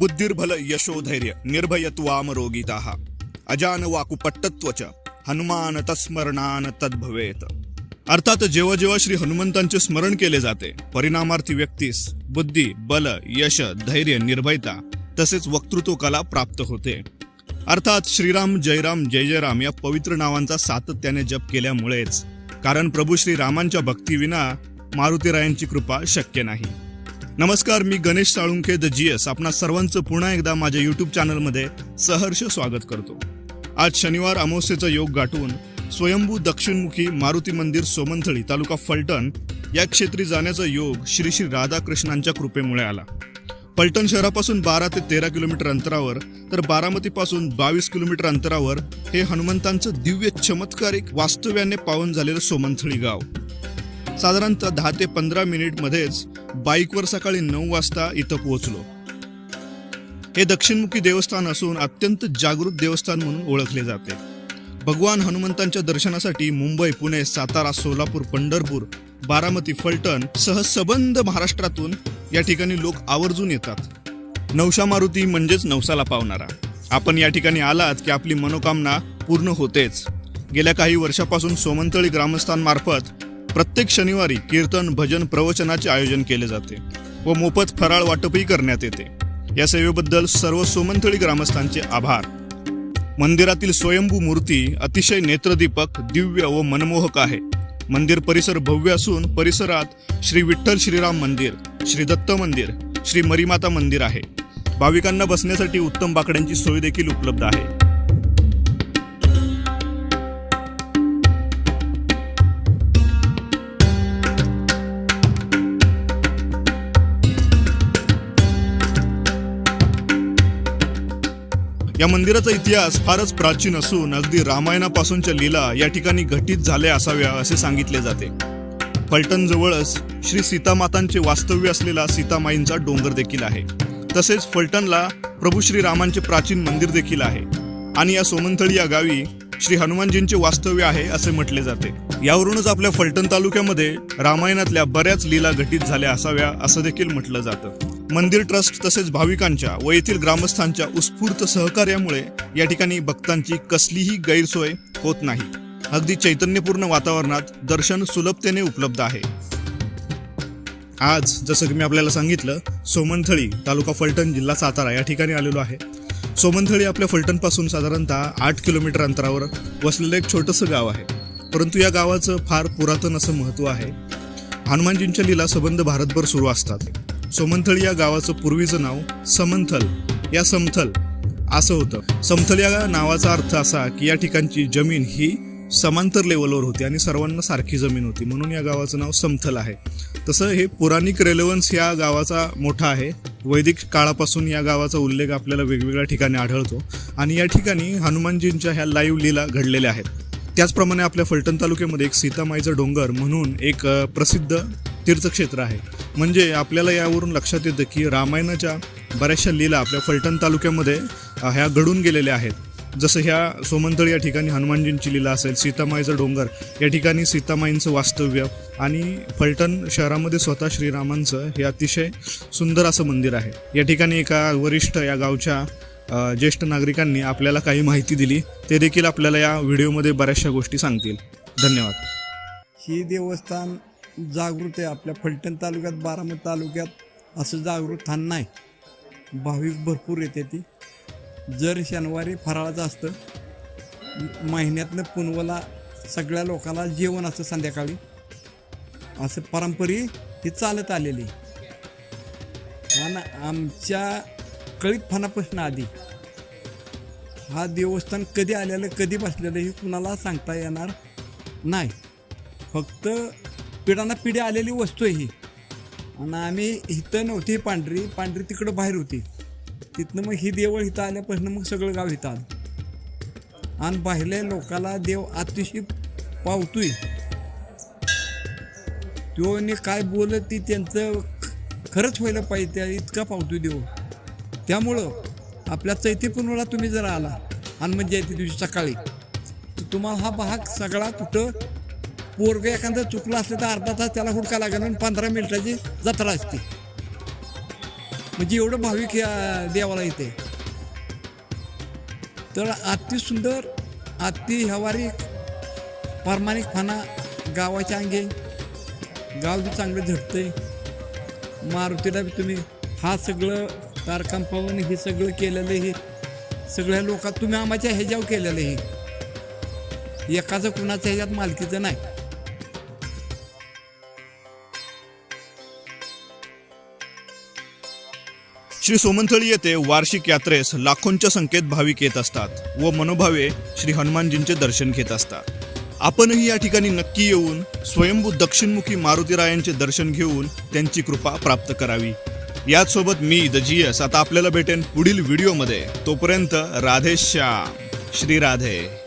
बुद्धिर्भल यशोधैर्य निर्भयत्वामरोगिताः रोगिताः अजान हनुमान तस्मरणान तद्भवेत। अर्थात जेव्हा जेव्हा श्री हनुमंतांचे स्मरण केले जाते परिणामार्थी व्यक्तीस बुद्धी बल यश धैर्य निर्भयता तसेच वक्तृत्व कला प्राप्त होते। अर्थात श्रीराम जयराम जय जयराम या पवित्र नावांचा सातत्याने जप केल्यामुळेच कारण प्रभू श्रीरामांच्या भक्तीविना मारुतीरायांची कृपा शक्य नाही। नमस्कार मी Ganesh Salunkhe the G S आपणा सर्वांचं पुन्हा एकदा माझ्या युट्यूब चॅनलमध्ये सहर्ष स्वागत करतो. आज शनिवार अमावस्येचा योग गाठून स्वयंभू दक्षिणमुखी मारुती मंदिर सोमनथळी तालुका फलटण या क्षेत्री जाण्याचा योग श्री श्री राधाकृष्णांच्या कृपेमुळे आला. पलटण शहरापासून बारा ते तेरा किलोमीटर अंतरावर तर बारामतीपासून बावीस किलोमीटर अंतरावर हे हनुमंतांचं दिव्य चमत्कारिक वास्तव्याने पावन झालेलं सोमनथळी गाव. साधारणतः दहा ते पंधरा मिनिट मध्येच बाईकवर सकाळी नऊ वाजता इथं पोहोचलो. हे दक्षिणमुखी देवस्थान असून अत्यंत जागृत देवस्थान म्हणून ओळखले जाते. भगवान हनुमंतांच्या दर्शनासाठी मुंबई पुणे सातारा सोलापूर पंढरपूर बारामती फलटण सह सबंध महाराष्ट्रातून या ठिकाणी लोक आवर्जून येतात. नवशा मारुती म्हणजेच नवसाला पावणारा. आपण या ठिकाणी आलात की आपली मनोकामना पूर्ण होतेच. गेल्या काही वर्षापासून सोमंतळी ग्रामस्थांमार्फत प्रत्येक शनिवारी कीर्तन भजन प्रवचनाचे आयोजन केले जाते व मोफत फराळ वाटपही करण्यात येते. या सेवेबद्दल सर्व सोमंथळी ग्रामस्थांचे आभार. मंदिरातील स्वयंभू मूर्ती अतिशय नेत्रदीपक दिव्य व मनमोहक आहे. मंदिर परिसर भव्य असून परिसरात श्री विठ्ठल श्रीराम मंदिर श्री दत्त मंदिर श्री मरीमाता मंदिर आहे. भाविकांना बसण्यासाठी उत्तम बाकड्यांची सोय देखील उपलब्ध आहे. या मंदिराचा इतिहास फारच प्राचीन असून अगदी रामायणापासूनच्या लीला या ठिकाणी घटित झाल्या असाव्या असे सांगितले जाते. फलटण जवळच श्री सीतामातांचे वास्तव्य असलेला सीतामाईंचा डोंगर देखील आहे. तसेच फलटणला प्रभू श्री रामांचे प्राचीन मंदिर देखील आहे. आणि या सोमंथळी या गावी श्री हनुमानजींचे वास्तव्य आहे असे म्हटले जाते. यावरूनच आपल्या फलटण तालुक्यामध्ये रामायणातल्या बऱ्याच लीला घटित झाल्या असाव्या असं देखील म्हटलं जातं. मंदिर ट्रस्ट तसेच भाविकांच्या व येथील ग्रामस्थांच्या उत्स्फूर्त सहकार्यामुळे या ठिकाणी भक्तांची कसलीही गैरसोय होत नाही. अगदी चैतन्यपूर्ण वातावरणात दर्शन सुलभतेने उपलब्ध आहे. आज जसं की मी आपल्याला सांगितलं सोमनथळी तालुका फलटण जिल्हा सातारा या ठिकाणी आलेलो आहे. सोमनथळी आपल्या फलटणपासून साधारणतः आठ किलोमीटर अंतरावर वसलेलं एक छोटंसं गाव आहे. परंतु या गावाचं फार पुरातन असं महत्त्व आहे. हनुमानजींच्या लीला संबंध भारतभर सुरू असतात. सोमंथळ या गावाचं पूर्वीचं नाव समंथल. या समथल असं होतं. समथल या नावाचा अर्थ असा की या ठिकाणची जमीन ही समांतर लेवलवर होती आणि सर्वांना सारखी जमीन होती. म्हणून या गावाचं नाव समथल आहे. तसं हे पुराणिक रेलेवन्स या गावाचा मोठा आहे. वैदिक काळापासून या गावाचा उल्लेख आपल्याला वेगवेगळ्या ठिकाणी आढळतो. आणि या ठिकाणी हनुमानजींच्या ह्या लाईव्ह लीला घडलेल्या आहेत. त्याचप्रमाणे आपल्या फलटण तालुक्यामध्ये एक सीतामाईचं डोंगर म्हणून एक प्रसिद्ध तीर्थक्षेत्र आहे. म्हणजे आपल्याला यावरून लक्षात येतं की रामायणाच्या बऱ्याचशा लीला आपल्या फलटण तालुक्यामध्ये ह्या घडून गेलेल्या आहेत. जसं ह्या सोमंतळ या ठिकाणी हनुमानजींची लीला असेल सीतामाईचं डोंगर या ठिकाणी सीतामाईंचं वास्तव्य आणि फलटण शहरामध्ये स्वतः श्रीरामांचं हे अतिशय सुंदर असं मंदिर आहे. या ठिकाणी एका वरिष्ठ या गावच्या ज्येष्ठ नागरिकांनी आपल्याला काही माहिती दिली ते देखील आपल्याला या व्हिडिओमध्ये बऱ्याचशा गोष्टी सांगतील. धन्यवाद. ही देवस्थान जागृत आहे आपल्या फलटण तालुक्यात बारामती तालुक्यात असं जागृत थान नाही. भाविक भरपूर येते ती. जर शनिवारी फराळाचं असतं महिन्यातनं पुनवला सगळ्या लोकांना जेवण असतं संध्याकाळी. असं पारंपरिक ही चालत आलेली. आणि आमच्या कळीतपणापासून आधी. हा देवस्थान कधी आलेलं कधी बसलेलं हे कुणाला सांगता येणार नाही. फक्त पिढाना पिढी आलेली वस्तू आहे ही. आणि आम्ही इथं नव्हती पांढरी पांढरी तिकडं बाहेर होती. तिथनं मग ही देवळ इथं आल्यापासून मग सगळं गाव इथं आलं. आणि बाहेरल्या लोकाला देव अतिशय पावतोय. तो काय बोलत ती त्यांचं खरंच व्हायला पाहिजे त्या इतका पावतोय देव. त्यामुळं आपल्या चैत्यपूर्णला तुम्ही जर आला आणि म्हणजे येते दिवशी सकाळी तर तुम्हाला हा भाग सगळा कुठं पोरग एखादं चुकलं असलं तर अर्धा तास त्याला हुडका लागेल आणि पंधरा मिनिटाची जत्रा असते. म्हणजे एवढं भाविक या देवाला येते. तर अति सुंदर अति हवारीक प्रामाणिकपणा गावाच्या अंगे. गाव बी चांगलं झटतंय. मारुतीला बी तुम्ही हा सगळं तारकाम पाहून हे सगळं केलेलं हे सगळ्या लोकात तुम्ही आम्हाच्या ह्याच्यावर केलेलं हे एकाचं कुणाचं ह्याच्यात मालकीचं नाही. श्री सोमंथळी येथे वार्षिक यात्रेस लाखोंच्या संख्येत भाविक येत असतात व मनोभावे श्री हनुमानजींचे दर्शन घेत असतात. आपणही या ठिकाणी नक्की येऊन स्वयंभू दक्षिणमुखी मारुतीरायांचे दर्शन घेऊन त्यांची कृपा प्राप्त करावी. याचसोबत मी द जी एस आता आपल्याला भेटेन पुढील व्हिडिओमध्ये. तोपर्यंत राधेश्याम. श्री राधे.